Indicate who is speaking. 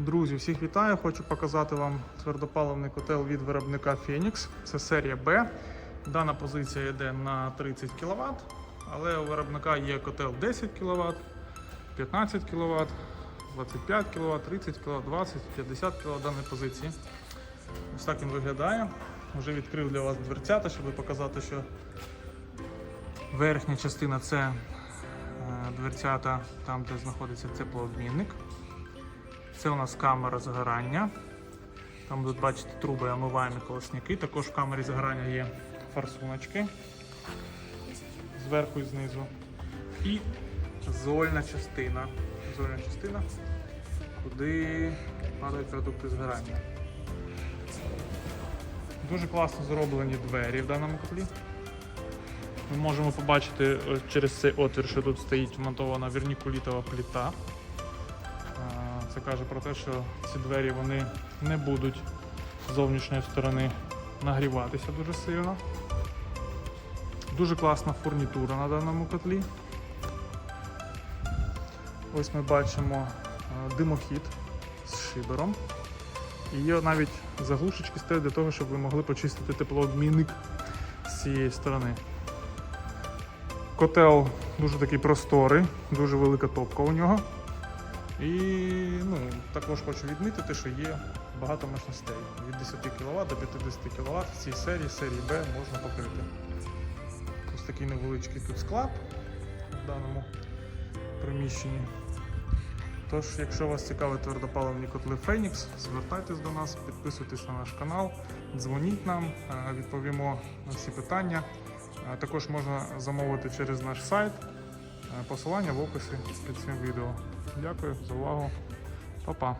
Speaker 1: Друзі, всіх вітаю! Хочу показати вам твердопаливний котел від виробника Phoenix. Це серія B. Дана позиція йде на 30 кВт, але у виробника є котел 10 кВт, 15 кВт, 25 кВт, 30 кВт, 20, 50 кВт даної позиції. Ось так він виглядає. Вже відкрив для вас дверцята, щоб показати, що верхня частина це е, дверцята, там де знаходиться теплообмінник. Це у нас камера згорання. Там тут бачите труби омиваємо колосники. Також в камері згорання є форсуночки зверху і знизу. І зольна частина. Зольна частина, куди падають продукти згорання. Дуже класно зроблені двері в даному котлі. Ми можемо побачити через цей отвір, що тут стоїть вмонтована вернікулітова плита. Це каже про те, що ці двері вони не будуть з зовнішньої сторони нагріватися дуже сильно. Дуже класна фурнітура на даному котлі. Ось ми бачимо а, димохід з шибером. І є навіть заглушечки стоять для того, щоб ви могли почистити теплообмінник з цієї сторони. Котел дуже такий просторий, дуже велика топка у нього. І ну, також хочу відмітити, що є багато мощностей. Від 10 кВт до 50 кВт в цій серії, серії B можна покрити. Ось такий невеличкий тут склад в даному приміщенні. Тож, якщо вас цікавить твердопаливні котли Phoenix, звертайтесь до нас, підписуйтесь на наш канал, дзвоніть нам, е, відповімо на всі питання. Е, Також можна замовити через наш сайт. Е, Посилання в описі під цим відео. Дякую за увагу. Па-па.